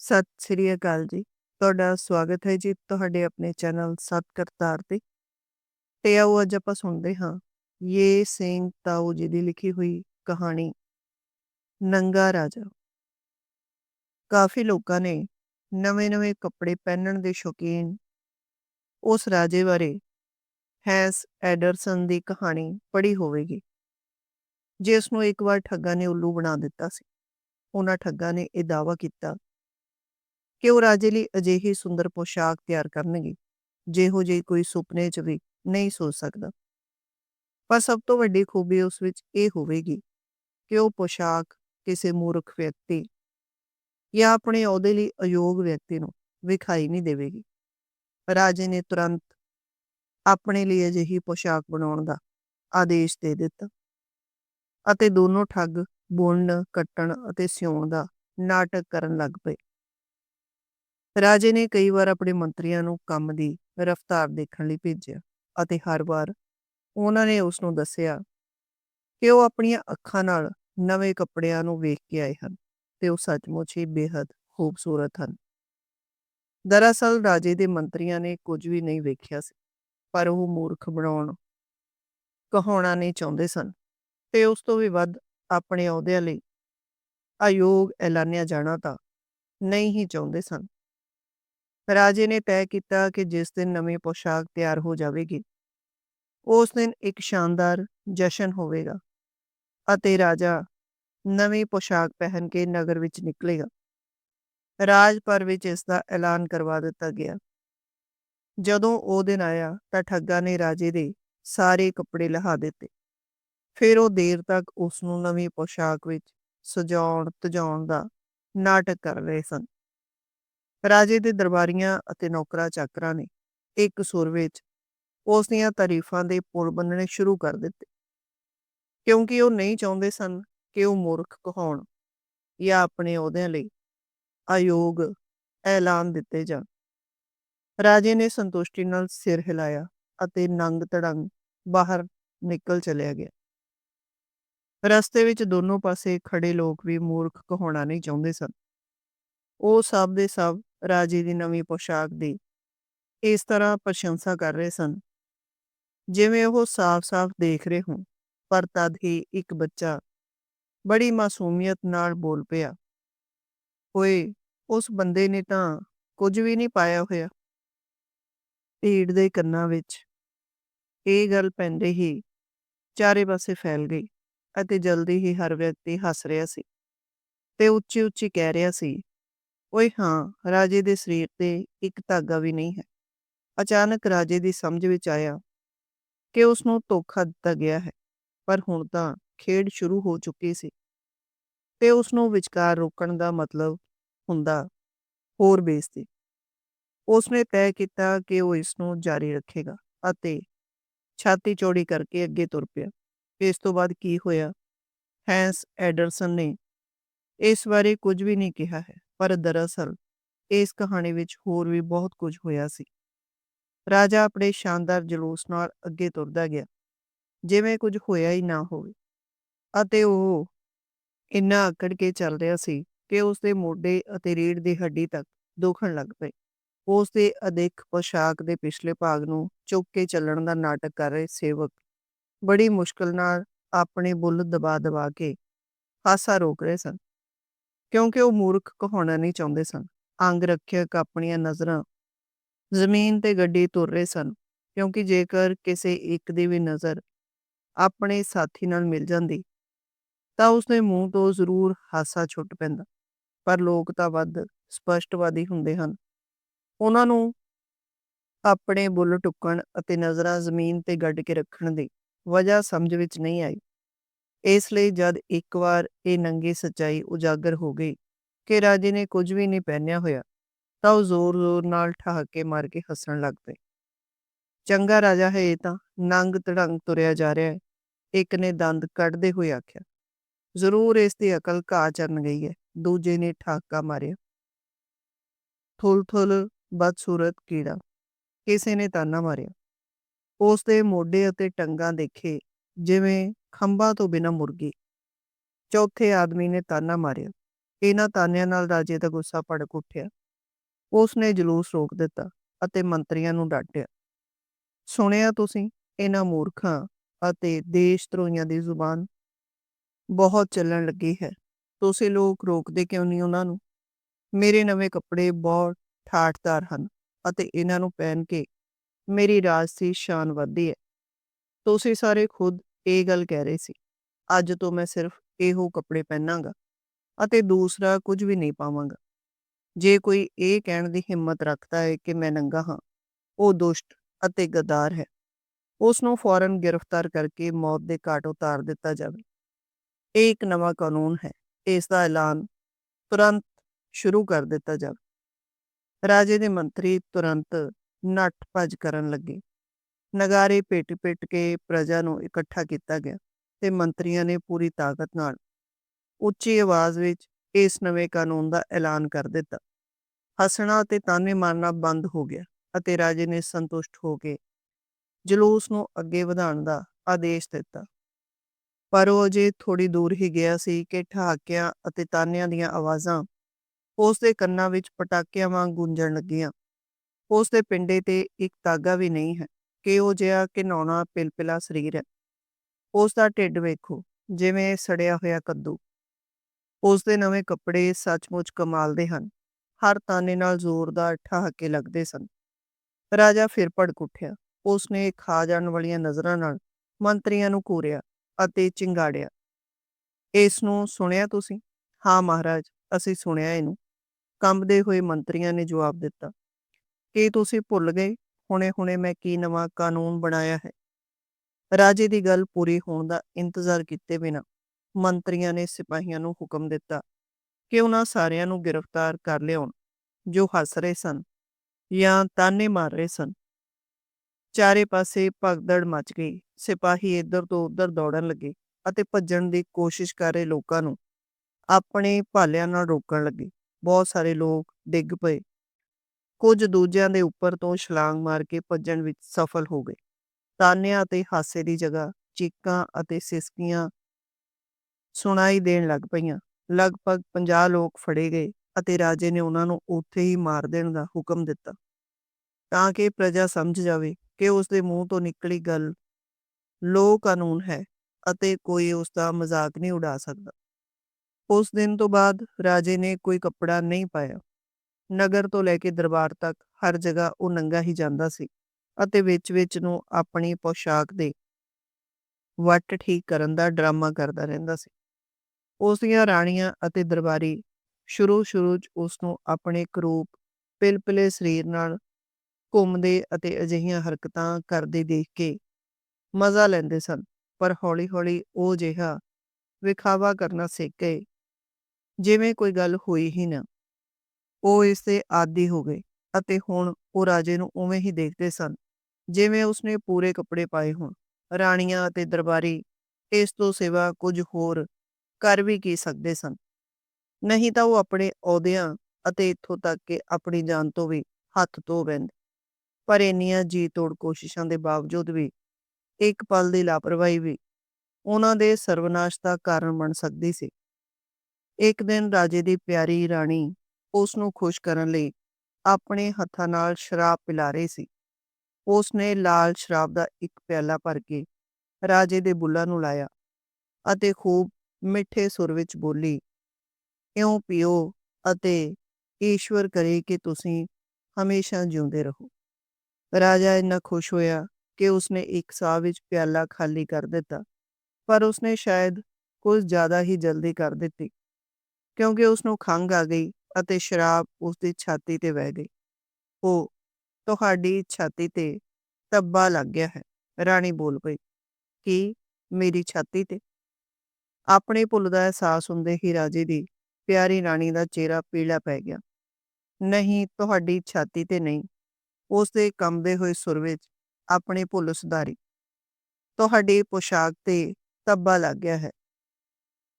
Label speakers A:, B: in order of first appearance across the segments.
A: ਸਤਿ ਸ੍ਰੀ ਅਕਾਲ ਜੀ। ਤੁਹਾਡਾ ਸਵਾਗਤ ਹੈ ਜੀ ਤੁਹਾਡੇ ਆਪਣੇ ਚੈਨਲ ਸਤ ਕਰਤਾਰ ਤੇ। ਤੇ ਆਓ ਅੱਜ ਆਪਾਂ ਸੁਣਦੇ ਹਾਂ ਇਹ ਸਿੰਘ ਤਾਊ ਜੀ ਦੀ ਲਿਖੀ ਹੋਈ ਕਹਾਣੀ, ਨੰਗਾ ਰਾਜਾ। ਕਾਫੀ ਲੋਕਾਂ ਨੇ ਨਵੇਂ-ਨਵੇਂ ਕੱਪੜੇ ਪਹਿਨਣ ਦੇ ਸ਼ੌਕੀਨ ਉਸ ਰਾਜੇ ਬਾਰੇ ਹੈਸ ਐਡਰਸਨ ਦੀ ਕਹਾਣੀ ਪੜ੍ਹੀ ਹੋਵੇਗੀ। ਜਿਸ ਨੂੰ ਇੱਕ ਵਾਰ ਠੱਗਾਂ ਨੇ ਉੱਲੂ ਬਣਾ ਦਿੱਤਾ ਸੀ। ਉਹਨਾਂ ਠੱਗਾਂ ਨੇ ਇਹ ਦਾਅਵਾ ਕੀਤਾ ਕਿ ਉਹ ਰਾਜੇ ਲਈ ਅਜਿਹੀ ਸੁੰਦਰ ਪੋਸ਼ਾਕ ਤਿਆਰ ਕਰਨਗੇ, ਜਿਹੋ ਜਿਹੀ ਕੋਈ ਸੁਪਨੇ 'ਚ ਵੀ ਨਹੀਂ ਸੋਚ ਸਕਦਾ। ਪਰ ਸਭ ਤੋਂ ਵੱਡੀ ਖੂਬੀ ਉਸ ਵਿੱਚ ਇਹ ਹੋਵੇਗੀ ਕਿ ਉਹ ਪੋਸ਼ਾਕ ਕਿਸੇ ਮੂਰਖ ਵਿਅਕਤੀ ਜਾਂ ਆਪਣੇ ਅਹੁਦੇ ਲਈ ਅਯੋਗ ਵਿਅਕਤੀ ਨੂੰ ਵਿਖਾਈ ਨਹੀਂ ਦੇਵੇਗੀ। ਰਾਜੇ ਨੇ ਤੁਰੰਤ ਆਪਣੇ ਲਈ ਅਜਿਹੀ ਪੋਸ਼ਾਕ ਬਣਾਉਣ ਦਾ ਆਦੇਸ਼ ਦੇ ਦਿੱਤਾ ਅਤੇ ਦੋਨੋਂ ਠੱਗ ਬੁਣਨ ਕੱਟਣ ਅਤੇ ਸਿਉਣ ਦਾ ਨਾਟਕ ਕਰਨ ਲੱਗ ਪਏ। ਰਾਜੇ ਨੇ ਕਈ ਵਾਰ ਆਪਣੇ ਮੰਤਰੀਆਂ ਨੂੰ ਕੰਮ ਦੀ ਰਫ਼ਤਾਰ ਦੇਖਣ ਲਈ ਭੇਜਿਆ ਅਤੇ ਹਰ ਵਾਰ ਉਹਨਾਂ ਨੇ ਉਸ ਨੂੰ ਦੱਸਿਆ ਕਿ ਉਹ ਆਪਣੀਆਂ ਅੱਖਾਂ ਨਾਲ ਨਵੇਂ ਕੱਪੜਿਆਂ ਨੂੰ ਵੇਖ ਕੇ ਆਏ ਹਨ ਤੇ ਉਹ ਸੱਚਮੁੱਚ ਹੀ ਬੇहद ਖੂਬਸੂਰਤ ਹਨ। ਦਰਅਸਲ ਰਾਜੇ ਦੇ ਮੰਤਰੀਆਂ ਨੇ ਕੁਝ ਵੀ ਨਹੀਂ ਵੇਖਿਆ ਸੀ, ਪਰ ਉਹ ਮੂਰਖ ਬਣਾਉਣ ਕਹਾਉਣਾ ਨਹੀਂ ਚਾਹੁੰਦੇ ਸਨ ਤੇ ਉਸ ਤੋਂ ਵੀ ਵੱਧ ਆਪਣੇ ਅਹੁਦਿਆਂ ਲਈ ਅਯੋਗ ਐਲਾਨਿਆ ਜਾਣਾ ਤਾਂ ਨਹੀਂ ਹੀ ਚਾਹੁੰਦੇ ਸਨ। ਰਾਜੇ ਨੇ ਤੈਅ ਕੀਤਾ ਕਿ ਜਿਸ ਦਿਨ ਨਵੀਂ ਪੋਸ਼ਾਕ ਤਿਆਰ ਹੋ ਜਾਵੇਗੀ, ਉਸ ਦਿਨ ਇੱਕ ਸ਼ਾਨਦਾਰ ਜਸ਼ਨ ਹੋਵੇਗਾ ਅਤੇ ਰਾਜਾ ਨਵੀਂ ਪੋਸ਼ਾਕ ਪਹਿਨ ਕੇ ਨਗਰ ਵਿੱਚ ਨਿਕਲੇਗਾ। ਰਾਜ ਭਰ ਵਿੱਚ ਇਸ ਦਾ ਐਲਾਨ ਕਰਵਾ ਦਿੱਤਾ ਗਿਆ। ਜਦੋਂ ਉਹ ਦਿਨ ਆਇਆ ਤਾਂ ਠੱਗਾ ਨੇ ਰਾਜੇ ਦੇ ਸਾਰੇ ਕੱਪੜੇ ਲਹਾ ਦਿੱਤੇ। ਫਿਰ ਉਹ ਦੇਰ ਤੱਕ ਉਸ ਨੂੰ ਨਵੀਂ ਪੋਸ਼ਾਕ ਵਿੱਚ ਸਜਾਉਣ ਤਜਾਉਣ ਦਾ ਨਾਟਕ ਕਰ ਰਹੇ ਸਨ। ਰਾਜੇ ਦੇ ਦਰਬਾਰੀਆਂ ਅਤੇ ਨੌਕਰਾਂ ਚਾਕਰਾਂ ਨੇ ਇੱਕ ਸੁਰ ਵਿੱਚ ਉਸ ਦੀਆਂ ਤਾਰੀਫਾਂ ਦੇ ਪੁਲ ਬੰਨਣੇ ਸ਼ੁਰੂ ਕਰ ਦਿੱਤੇ। ਕਿਉਂਕਿ ਉਹ ਨਹੀਂ ਚਾਹੁੰਦੇ ਸਨ ਕਿ ਉਹ ਮੂਰਖ ਕਹਾਉਣ ਜਾਂ ਆਪਣੇ ਅਹੁਦਿਆਂ ਲਈ ਅਯੋਗ ਐਲਾਨ ਦਿੱਤੇ ਜਾਣ। ਰਾਜੇ ਨੇ ਸੰਤੁਸ਼ਟੀ ਨਾਲ ਸਿਰ ਹਿਲਾਇਆ ਅਤੇ ਨੰਗ ਤੜੰਗ ਬਾਹਰ ਨਿਕਲ ਚਲਿਆ ਗਿਆ। ਰਸਤੇ ਵਿੱਚ ਦੋਨੋਂ ਪਾਸੇ ਖੜੇ ਲੋਕ ਵੀ ਮੂਰਖ ਕਹਾਉਣਾ ਨਹੀਂ ਚਾਹੁੰਦੇ ਸਨ। ਉਹ ਸਭ ਦੇ ਸਭ ਰਾਜੇ ਦੀ ਨਵੀਂ ਪੋਸ਼ਾਕ ਦੀ। ਇਸ ਤਰ੍ਹਾਂ ਪ੍ਰਸ਼ੰਸਾ ਕਰ ਰਹੇ ਸਨ। ਜਿਵੇਂ ਉਹ ਸਾਫ਼-ਸਾਫ਼ ਦੇਖ ਰਹੇ ਹੋਣ, ਪਰ ਤਦ ਹੀ ਇੱਕ ਬੱਚਾ ਬੜੀ ਮਾਸੂਮੀਅਤ ਨਾਲ ਬੋਲ ਪਿਆ। ਓਏ, ਉਸ ਬੰਦੇ ਨੇ ਤਾਂ ਕੁਝ ਵੀ ਨਹੀਂ ਪਾਇਆ ਹੋਇਆ। ਭੀੜ ਦੇ ਕੰਨਾਂ ਵਿੱਚ ਇਹ ਗੱਲ ਪੈਂਦੇ ਹੀ ਚਾਰੇ ਪਾਸੇ ਫੈਲ ਗਈ ਅਤੇ ਜਲਦੀ ਹੀ ਹਰ ਵਿਅਕਤੀ ਹੱਸ ਰਿਹਾ ਸੀ ਤੇ ਉੱਚੀ ਉੱਚੀ ਕਹਿ ਰਿਹਾ ਸੀ ਓਏ ਹਾਂ, ਰਾਜੇ ਦੇ ਸਰੀਰ ਤੇ ਇੱਕ ਧਾਗਾ ਵੀ ਨਹੀਂ ਹੈ। ਅਚਾਨਕ ਰਾਜੇ ਦੀ ਸਮਝ ਵਿੱਚ ਆਇਆ ਕਿ ਉਸ ਨੂੰ ਧੋਖਾ ਦਿੱਤਾ ਗਿਆ ਹੈ, ਪਰ ਹੁਣ ਤਾਂ ਖੇਡ ਸ਼ੁਰੂ ਹੋ ਚੁੱਕੀ ਸੀ ਤੇ ਉਸ ਨੂੰ ਵਿਚਕਾਰ ਰੋਕਣ ਦਾ ਮਤਲਬ ਹੁੰਦਾ ਹੋਰ ਬੇਇੱਜ਼ਤੀ। ਉਸ ਨੇ ਤੈਅ ਕੀਤਾ ਕਿ ਉਹ ਇਸ ਨੂੰ ਜਾਰੀ ਰੱਖੇਗਾ ਅਤੇ ਛਾਤੀ ਚੌੜੀ ਕਰਕੇ ਅੱਗੇ ਤੁਰ ਪਿਆ। ਇਸ ਤੋਂ ਬਾਅਦ ਕੀ ਹੋਇਆ? ਹੈਂਸ ਐਡਰਸਨ ਨੇ ਇਸ ਬਾਰੇ ਕੁਝ ਵੀ ਨਹੀਂ ਕਿਹਾ ਹੈ। ਪਰ ਦਰਅਸਲ ਇਸ ਕਹਾਣੀ ਵਿੱਚ ਹੋਰ ਵੀ ਬਹੁਤ ਕੁਝ ਹੋਇਆ ਸੀ। ਰਾਜਾ ਆਪਣੇ ਸ਼ਾਨਦਾਰ ਜਲੂਸ ਨਾਲ ਅੱਗੇ ਤੁਰਦਾ ਗਿਆ, ਜਿਵੇਂ ਕੁਝ ਹੋਇਆ ਹੀ ਨਾ ਹੋਵੇ ਅਤੇ ਉਹ ਇੰਨਾ ਅਕੜ ਕੇ ਚੱਲ ਰਿਹਾ ਸੀ ਕਿ ਉਸ ਦੇ ਮੋਢੇ ਅਤੇ ਰੀੜ ਦੀ ਹੱਡੀ ਤੱਕ ਦੁਖਣ ਲੱਗ ਪਏ। ਉਸ ਦੇ ਅਦੇਖ ਪੋਸ਼ਾਕ ਦੇ ਪਿਛਲੇ ਭਾਗ ਨੂੰ ਚੁੱਕ ਕੇ ਚੱਲਣ ਦਾ ਨਾਟਕ ਕਰ ਰਹੇ ਸੇਵਕ ਬੜੀ ਮੁਸ਼ਕਲ ਨਾਲ ਆਪਣੇ ਬੁੱਲ ਦਬਾ ਦਬਾ ਕੇ ਹਾਸਾ ਰੋਕ ਰਹੇ ਸਨ। ਕਿਉਂਕਿ ਉਹ ਮੂਰਖ ਕਹਾਉਣਾ ਨਹੀਂ ਚਾਹੁੰਦੇ ਸਨ। ਅੰਗ ਰੱਖਿਅਕ ਆਪਣੀਆਂ ਨਜ਼ਰਾਂ ਜ਼ਮੀਨ ਤੇ ਗੱਡੀ ਤੁਰ ਰਹੇ ਸਨ, ਕਿਉਂਕਿ ਜੇਕਰ ਕਿਸੇ ਇੱਕ ਦੀ ਵੀ ਨਜ਼ਰ ਆਪਣੇ ਸਾਥੀ ਨਾਲ ਮਿਲ ਜਾਂਦੀ, ਤਾਂ ਉਸਦੇ ਮੂੰਹ ਤੋਂ ਜ਼ਰੂਰ ਹਾਸਾ ਛੁੱਟ ਪੈਂਦਾ। ਪਰ ਲੋਕ ਤਾਂ ਵੱਧ ਸਪਸ਼ਟਵਾਦੀ ਹੁੰਦੇ ਹਨ। ਉਹਨਾਂ ਨੂੰ ਆਪਣੇ ਬੁੱਲ ਟੁੱਕਣ ਅਤੇ ਨਜ਼ਰਾਂ ਜ਼ਮੀਨ ਤੇ ਗੱਡ ਕੇ ਰੱਖਣ ਦੀ ਵਜ੍ਹਾ ਸਮਝ ਵਿੱਚ ਨਹੀਂ ਆਈ। ਇਸ ਲਈ ਜਦ ਇੱਕ ਵਾਰ ਇਹ ਨੰਗੀ ਸੱਚਾਈ ਉਜਾਗਰ ਹੋ ਗਈ ਕਿ ਰਾਜੇ ਨੇ ਕੁਝ ਵੀ ਨਹੀਂ ਪਹਿਨਿਆ ਹੋਇਆ, ਤਾਂ ਉਹ ਜ਼ੋਰ-ਜ਼ੋਰ ਨਾਲ ਠਹਾਕੇ ਮਾਰ ਕੇ ਹੱਸਣ ਲੱਗ ਪਏ। ਚੰਗਾ ਰਾਜਾ ਹੈ ਇਹ ਤਾਂ, ਨੰਗ ਤੜੰਗ ਤੁਰਿਆ ਜਾ ਰਿਹਾ ਹੈ। ਇੱਕ ਨੇ ਦੰਦ ਕੱਢਦੇ ਹੋਏ ਆਖਿਆ। ਜ਼ਰੂਰ ਇਸ ਦੀ ਅਕਲ ਘਾ ਚਰਨ ਗਈ ਹੈ। ਦੂਜੇ ਨੇ ਠਾਕਾ ਮਾਰਿਆ। ਥੁਲ-ਥੁਲ ਬਦਸੂਰਤ ਕੀੜਾ, ਕਿਸੇ ਨੇ ਤਾਨਾ ਮਾਰਿਆ। ਉਸ ਦੇ ਮੋਢੇ ਅਤੇ ਟੰਗਾਂ ਦੇਖੇ, ਜਿਵੇਂ ਖੰਭਾਂ ਤੋਂ ਬਿਨਾਂ ਮੁਰਗੀ। ਚੌਥੇ ਆਦਮੀ ਨੇ ਤਾਨਾ ਮਾਰਿਆ। ਇਹਨਾਂ ਤਾਨਿਆਂ ਨਾਲ ਰਾਜੇ ਦਾ ਗੁੱਸਾ ਭੜਕ ਉੱਠਿਆ। ਉਸ ਨੇ ਜਲੂਸ ਰੋਕ ਦਿੱਤਾ ਅਤੇ ਮੰਤਰੀਆਂ ਨੂੰ ਡਾਂਟਿਆ, ਸੁਣਿਆ ਤੁਸੀਂ, ਇਹਨਾਂ ਮੂਰਖਾਂ ਅਤੇ ਦੇਸ਼ ਧਰੋਈਆਂ ਦੀ ਜ਼ੁਬਾਨ ਬਹੁਤ ਚੱਲਣ ਲੱਗੀ ਹੈ। ਤੁਸੀਂ ਲੋਕ ਰੋਕਦੇ ਕਿਉਂ ਨਹੀਂ ਉਹਨਾਂ ਨੂੰ? ਮੇਰੇ ਨਵੇਂ ਕੱਪੜੇ ਬਹੁਤ ਠਾਠਦਾਰ ਹਨ ਅਤੇ ਇਹਨਾਂ ਨੂੰ ਪਹਿਨ ਕੇ ਮੇਰੀ ਰਾਜਸੀ ਸ਼ਾਨ ਵੱਧਦੀ ਹੈ। ਤੁਸੀਂ ਸਾਰੇ ਖੁਦ ਇਹ ਗੱਲ ਕਹਿ ਰਹੇ ਸੀ, ਅੱਜ ਤੋਂ ਮੈਂ ਸਿਰਫ ਇਹੋ ਕੱਪੜੇ ਪਹਿਨਾਂਗਾ ਅਤੇ ਦੂਸਰਾ ਕੁਝ ਵੀ ਨਹੀਂ ਪਾਵਾਂਗਾ। ਜੇ ਕੋਈ ਇਹ ਕਹਿਣ ਦੀ ਹਿੰਮਤ ਰੱਖਦਾ ਹੈ ਕਿ ਮੈਂ ਨੰਗਾ ਹਾਂ, ਉਹ ਦੁਸ਼ਟ ਅਤੇ ਗਦਾਰ ਹੈ। ਉਸ ਨੂੰ ਫੌਰਨ ਗ੍ਰਿਫਤਾਰ ਕਰਕੇ ਮੌਤ ਦੇ ਘਾਟ ਉਤਾਰ ਦਿੱਤਾ ਜਾਵੇ। ਇਹ ਇੱਕ ਨਵਾਂ ਕਾਨੂੰਨ ਹੈ। ਇਸ ਦਾ ਐਲਾਨ ਤੁਰੰਤ ਸ਼ੁਰੂ ਕਰ ਦਿੱਤਾ ਜਾਵੇ। ਰਾਜੇ ਦੇ ਮੰਤਰੀ ਤੁਰੰਤ ਨੱਠ ਭੱਜ ਕਰਨ ਲੱਗੇ। ਨਗਾਰੇ ਪਿੱਟ ਪਿੱਟ ਕੇ ਪ੍ਰਜਾ ਨੂੰ ਇਕੱਠਾ ਕੀਤਾ ਗਿਆ ਤੇ ਮੰਤਰੀਆਂ ਨੇ ਪੂਰੀ ਤਾਕਤ ਨਾਲ ਉੱਚੀ ਆਵਾਜ਼ ਵਿੱਚ ਇਸ ਨਵੇਂ ਕਾਨੂੰਨ ਦਾ ਐਲਾਨ ਕਰ ਦਿੱਤਾ। ਹੱਸਣਾ ਅਤੇ ਤਾਨੇ ਮਾਰਨਾ ਬੰਦ ਹੋ ਗਿਆ ਅਤੇ ਰਾਜੇ ਨੇ ਸੰਤੁਸ਼ਟ ਹੋ ਕੇ ਜਲੂਸ ਨੂੰ ਅੱਗੇ ਵਧਾਉਣ ਦਾ ਆਦੇਸ਼ ਦਿੱਤਾ। ਪਰ ਉਹ ਅਜੇ ਥੋੜੀ ਦੂਰ ਹੀ ਗਿਆ ਸੀ ਕਿ ਠਹਾਕਿਆਂ ਅਤੇ ਤਾਨਿਆਂ ਦੀਆਂ ਆਵਾਜ਼ਾਂ ਉਸ ਦੇ ਕੰਨਾਂ ਵਿੱਚ ਪਟਾਕਿਆਂ ਵਾਂਗ ਗੂੰਜਣ ਲੱਗੀਆਂ। ਉਸ ਦੇ ਪਿੰਡੇ ਤੇ ਇੱਕ ਤਾਗਾ ਵੀ ਨਹੀਂ ਹੈ। ਕਿ ਉਹ ਜਿਹਾ ਘਿਨਾਉਣਾ ਪਿਲਪਿਲਾ ਸਰੀਰ ਹੈ। ਉਸ ਦਾ ਢਿੱਡ ਵੇਖੋ, ਜਿਵੇਂ ਸੜਿਆ ਹੋਇਆ ਕੱਦੂ। ਉਸ ਦੇ ਨਵੇਂ ਕੱਪੜੇ ਸੱਚਮੁੱਚ ਕਮਾਲ ਦੇ ਹਨ। ਹਰ ਤਾਨੇ ਨਾਲ ਜ਼ੋਰਦਾਰ ਠਹਾਕੇ ਲੱਗਦੇ ਸਨ। ਰਾਜਾ ਫਿਰ ਭੜਕ ਉੱਠਿਆ। ਉਸ ਨੇ ਖਾ ਜਾਣ ਵਾਲੀਆਂ ਨਜ਼ਰਾਂ ਨਾਲ ਮੰਤਰੀਆਂ ਨੂੰ ਘੂਰਿਆ ਅਤੇ ਚਿੰਗਾੜਿਆ। ਇਸ ਨੂੰ ਸੁਣਿਆ ਤੁਸੀਂ? ਹਾਂ ਮਹਾਰਾਜ, ਅਸੀਂ ਸੁਣਿਆ ਇਹਨੂੰ। ਕੰਬਦੇ ਹੋਏ ਮੰਤਰੀਆਂ ਨੇ ਜਵਾਬ ਦਿੱਤਾ। ਕੀ ਤੁਸੀਂ ਭੁੱਲ ਗਏ? ਹੁਣੇ-ਹੁਣੇ ਮੈਂ ਕੀ ਨਵਾਂ ਕਾਨੂੰਨ ਬਣਾਇਆ ਹੈ। ਰਾਜੇ ਦੀ ਗੱਲ ਪੂਰੀ ਹੋਣ ਦਾ ਇੰਤਜ਼ਾਰ ਕੀਤੇ ਬਿਨਾ ਮੰਤਰੀਆਂ ਨੇ ਸਿਪਾਹੀਆਂ ਨੂੰ ਹੁਕਮ ਦਿੱਤਾ ਕਿ ਉਹਨਾਂ ਸਾਰਿਆਂ ਨੂੰ ਗ੍ਰਿਫਤਾਰ ਕਰ ਲਿਆਉਣ, ਜੋ ਹੱਸ ਰਹੇ ਸਨ ਜਾਂ ਤਾਨੇ ਮਾਰ ਰਹੇ ਸਨ। ਚਾਰੇ ਪਾਸੇ ਭਗਦੜ ਮਚ ਗਈ। ਸਿਪਾਹੀ ਇੱਧਰ ਤੋਂ ਉੱਧਰ ਦੌੜਨ ਲੱਗੇ ਅਤੇ ਭੱਜਣ ਦੀ ਕੋਸ਼ਿਸ਼ ਕਰ ਰਹੇ ਲੋਕਾਂ ਨੂੰ ਆਪਣੇ ਭਾਲਿਆਂ ਨਾਲ ਰੋਕਣ ਲੱਗੇ। ਬਹੁਤ ਸਾਰੇ ਲੋਕ ਡਿੱਗ ਪਏ ਕੁਝ ਦੂਜਿਆਂ ਦੇ ਉੱਪਰ ਤੋਂ ਛਲਾਂਗ ਮਾਰ ਕੇ ਭੱਜਣ ਵਿੱਚ ਸਫਲ ਹੋ ਗਏ। ਤਾਨਿਆਂ ਅਤੇ ਹਾਸੇ ਦੀ ਜਗ੍ਹਾ ਚੀਕਾਂ ਅਤੇ ਸਿਸਕੀਆਂ ਸੁਣਾਈ ਦੇਣ ਲੱਗ ਪਈਆਂ। ਲਗਭਗ 50 ਲੋਕ ਫੜੇ ਗਏ ਅਤੇ ਰਾਜੇ ਨੇ ਉਹਨਾਂ ਨੂੰ ਉੱਥੇ ਹੀ ਮਾਰ ਦੇਣ ਦਾ ਹੁਕਮ ਦਿੱਤਾ। ਤਾਂ ਕਿ ਪ੍ਰਜਾ ਸਮਝ ਜਾਵੇ ਕਿ ਉਸ ਦੇ ਮੂੰਹ ਤੋਂ ਨਿਕਲੀ ਗੱਲ ਲੋ ਕਾਨੂੰਨ ਹੈ ਅਤੇ ਕੋਈ ਉਸ ਦਾ ਮਜ਼ਾਕ ਨਹੀਂ ਉਡਾ ਸਕਦਾ। ਉਸ ਦਿਨ ਤੋਂ ਬਾਅਦ ਰਾਜੇ ਨੇ ਕੋਈ ਕੱਪੜਾ ਨਹੀਂ ਪਾਇਆ। ਨਗਰ ਤੋਂ ਲੈ ਕੇ ਦਰਬਾਰ ਤੱਕ ਹਰ ਜਗ੍ਹਾ ਉਹ ਨੰਗਾ ਹੀ ਜਾਂਦਾ ਸੀ ਅਤੇ ਵਿੱਚ-ਵਿੱਚ ਨੂੰ ਆਪਣੀ ਪੋਸ਼ਾਕ ਦੇ ਵੱਟ ਠੀਕ ਕਰਨ ਦਾ ਡਰਾਮਾ ਕਰਦਾ ਰਹਿੰਦਾ ਸੀ। ਉਸ ਦੀਆਂ ਰਾਣੀਆਂ ਅਤੇ ਦਰਬਾਰੀ ਸ਼ੁਰੂ-ਸ਼ੁਰੂ 'ਚ ਉਸ ਨੂੰ ਆਪਣੇ ਕਰੂਪ ਪਿਲਪਿਲੇ ਸਰੀਰ ਨਾਲ ਘੁੰਮਦੇ ਅਤੇ ਅਜਿਹੀਆਂ ਹਰਕਤਾਂ ਕਰਦੇ ਦੇਖ ਕੇ ਮਜ਼ਾ ਲੈਂਦੇ ਸਨ, ਪਰ ਹੌਲੀ-ਹੌਲੀ ਉਹ ਜਿਹਾ ਵਿਖਾਵਾ ਕਰਨਾ ਸਿੱਖ ਗਏ, ਜਿਵੇਂ ਕੋਈ ਗੱਲ ਹੋਈ ਹੀ ਨਾ। ਉਹ ਇਸ ਦੇ ਆਦੀ ਹੋ ਗਏ ਅਤੇ ਹੁਣ ਉਹ ਰਾਜੇ ਨੂੰ ਉਵੇਂ ਹੀ ਦੇਖਦੇ ਸਨ, ਜਿਵੇਂ ਉਸਨੇ ਪੂਰੇ ਕੱਪੜੇ ਪਾਏ ਹੋਣ, ਰਾਣੀਆਂ ਅਤੇ ਦਰਬਾਰੀ, ਇਸ ਤੋਂ ਸਿਵਾ ਕੁਝ ਹੋਰ ਕਰ ਵੀ ਕੀ ਸਕਦੇ ਸਨ। ਨਹੀਂ ਤਾਂ ਉਹ ਆਪਣੇ ਅਹੁਦਿਆਂ ਅਤੇ ਇੱਥੋਂ ਤੱਕ ਕਿ ਆਪਣੀ ਜਾਨ ਤੋਂ ਵੀ ਹੱਥ ਧੋ ਬੈਂਦੇ, ਪਰ ਇੰਨੀਆਂ ਜੀ ਤੋੜ ਕੋਸ਼ਿਸ਼ਾਂ ਦੇ ਬਾਵਜੂਦ ਵੀ ਇੱਕ ਪਲ ਦੀ ਲਾਪਰਵਾਹੀ ਵੀ ਉਹਨਾਂ ਦੇ ਸਰਵਨਾਸ਼ ਦਾ ਕਾਰਨ ਬਣ ਸਕਦੀ ਸੀ। ਇੱਕ ਦਿਨ ਰਾਜੇ ਦੀ ਪਿਆਰੀ ਰਾਣੀ ਉਸ ਨੂੰ ਖੁਸ਼ ਕਰਨ ਲਈ ਆਪਣੇ ਹੱਥਾਂ ਨਾਲ ਸ਼ਰਾਬ ਪਿਲਾ ਰਹੀ ਸੀ। ਉਸ ਨੇ ਲਾਲ ਸ਼ਰਾਬ ਦਾ ਇੱਕ ਪਿਆਲਾ ਭਰ ਕੇ ਰਾਜੇ ਦੇ ਬੁੱਲਾਂ ਨੂੰ ਲਾਇਆ ਅਤੇ ਖੂਬ ਮਿੱਠੇ ਸੁਰ ਵਿੱਚ ਬੋਲੀ, ਇਉਂ ਪੀਓ ਅਤੇ ਈਸ਼ਵਰ ਕਰੇ ਕਿ ਤੁਸੀਂ ਹਮੇਸ਼ਾ ਜਿਉਂਦੇ ਰਹੋ। ਰਾਜਾ ਇੰਨਾ ਖੁਸ਼ ਹੋਇਆ ਕਿ ਉਸਨੇ ਇੱਕ ਸਾਹ ਵਿੱਚ ਪਿਆਲਾ ਖਾਲੀ ਕਰ ਦਿੱਤਾ, ਪਰ ਉਸਨੇ ਸ਼ਾਇਦ ਕੁਝ ਜ਼ਿਆਦਾ ਹੀ ਜਲਦੀ ਕਰ ਦਿੱਤੀ, ਕਿਉਂਕਿ ਉਸ ਨੂੰ ਖੰਘ ਆ ਗਈ ਅਤੇ ਸ਼ਰਾਬ ਉਸ ਦੀ ਛਾਤੀ ਤੇ ਵਹਿ ਗਈ। ਉਹ ਤੁਹਾਡੀ ਛਾਤੀ ਤੇ ਤੱਬਾ ਲੱਗ ਗਿਆ ਹੈ। ਰਾਣੀ ਬੋਲ ਪਈ। ਕੀ? ਮੇਰੀ ਛਾਤੀ ਤੇ? ਆਪਣੇ ਭੁੱਲ ਦਾ ਅਹਿਸਾਸ ਹੁੰਦੇ ਹੀ ਰਾਜੇ ਦੀ ਪਿਆਰੀ ਰਾਣੀ ਦਾ ਚਿਹਰਾ ਪੀਲਾ ਪੈ ਗਿਆ। ਨਹੀਂ, ਤੁਹਾਡੀ ਛਾਤੀ ਤੇ ਨਹੀਂ। ਉਸ ਦੇ ਕੰਬਦੇ ਹੋਏ ਸੁਰ ਵਿੱਚ ਆਪਣੇ ਭੁੱਲ ਸੁਧਾਰੀ। ਤੁਹਾਡੀ ਪੋਸ਼ਾਕ ਤੇ ਤੱਬਾ ਲੱਗ ਗਿਆ ਹੈ।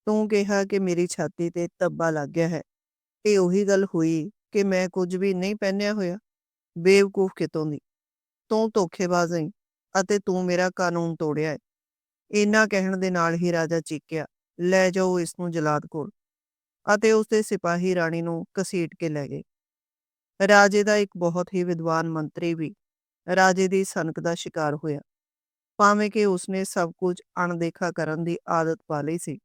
A: ਤੂੰ ਕਿਹਾ ਕਿ ਮੇਰੀ ਛਾਤੀ ਤੇ ਤੱਬਾ ਲੱਗ ਗਿਆ ਹੈ। ਇਹ ਉਹੀ ਗੱਲ ਹੋਈ ਕਿ ਮੈਂ ਕੁਝ ਵੀ ਨਹੀਂ ਪਹਿਨਿਆ ਹੋਇਆ, ਬੇਵਕੂਫ ਕਿਤੋਂ ਦੀ? ਤੂੰ ਧੋਖੇਬਾਜ਼ ਹੈ ਅਤੇ ਤੂੰ ਮੇਰਾ ਕਾਨੂੰਨ ਤੋੜਿਆ ਹੈ। ਇੰਨਾ ਕਹਿਣ ਦੇ ਨਾਲ ਹੀ ਰਾਜਾ ਚੀਕਿਆ, ਲੈ ਜਾਓ ਇਸ ਨੂੰ ਜਲਾਦ ਕੋਲ। ਅਤੇ ਉਸਦੇ ਸਿਪਾਹੀ ਰਾਣੀ ਨੂੰ ਘਸੀਟ ਕੇ ਲੈ ਗਏ। ਰਾਜੇ ਦਾ ਇੱਕ ਬਹੁਤ ਹੀ ਵਿਦਵਾਨ ਮੰਤਰੀ ਵੀ ਰਾਜੇ ਦੀ ਸਨਕ ਦਾ ਸ਼ਿਕਾਰ ਹੋਇਆ। ਭਾਵੇਂ ਕਿ ਉਸਨੇ ਸਭ ਕੁਝ ਅਣਦੇਖਾ ਕਰਨ ਦੀ ਆਦਤ ਪਾ ਲਈ ਸੀ,